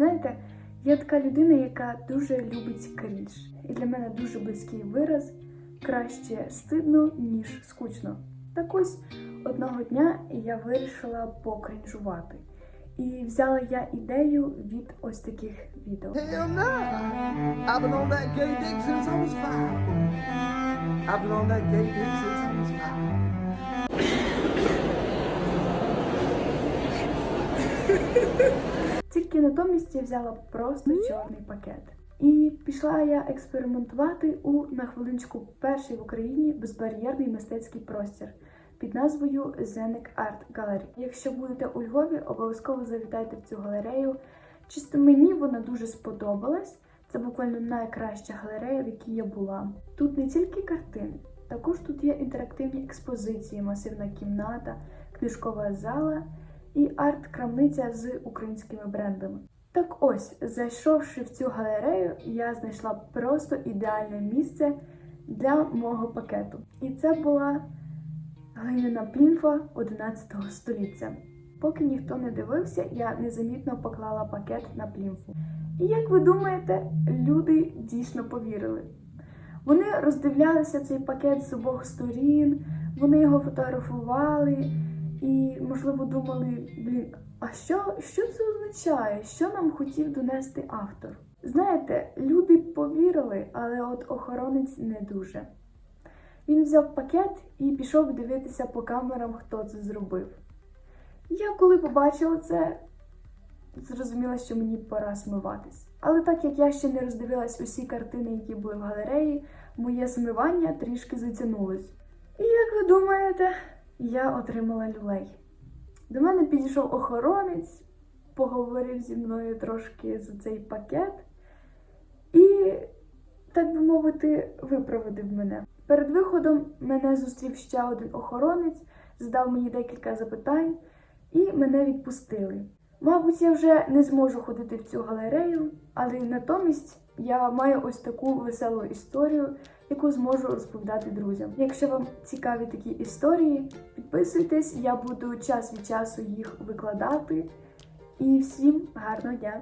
знаєте, я така людина, яка дуже любить крінж. І для мене дуже близький вираз краще стидно, ніж скучно. Так ось одного дня я вирішила покрінжувати. І взяла я ідею від ось таких відео. I've been on that gay dick since I was five. Тільки натомість я взяла просто чорний пакет. І пішла я експериментувати у на хвилиночку перший в Україні безбар'єрний мистецький простір під назвою Zenic Art Gallery. Якщо будете у Львові, обов'язково завітайте в цю галерею. Чисто мені вона дуже сподобалась. Це буквально найкраща галерея, в якій я була. Тут не тільки картини, також тут є інтерактивні експозиції, масивна кімната, книжкова зала і арт-крамниця з українськими брендами. Так ось, зайшовши в цю галерею, я знайшла просто ідеальне місце для мого пакету. І це була глиняна плінфа 11 століття. Поки ніхто не дивився, я незамітно поклала пакет на плінфу. І як ви думаєте, люди дійсно повірили. Вони роздивлялися цей пакет з обох сторін, вони його фотографували і, можливо, думали, блін, а що, що це означає? Що нам хотів донести автор? Знаєте, люди повірили, але от охоронець не дуже. Він взяв пакет і пішов дивитися по камерам, хто це зробив. Я коли побачила це, зрозуміла, що мені пора смиватись. Але так як я ще не роздивилась усі картини, які були в галереї, моє смивання трішки затягнулось. І як ви думаєте, я отримала люлей. До мене підійшов охоронець, поговорив зі мною трошки за цей пакет і, так би мовити, випроводив мене. Перед виходом мене зустрів ще один охоронець, задав мені декілька запитань і мене відпустили. Мабуть, я вже не зможу ходити в цю галерею, але натомість я маю ось таку веселу історію, яку зможу розповідати друзям. Якщо вам цікаві такі історії, підписуйтесь, я буду час від часу їх викладати. І всім гарного дня!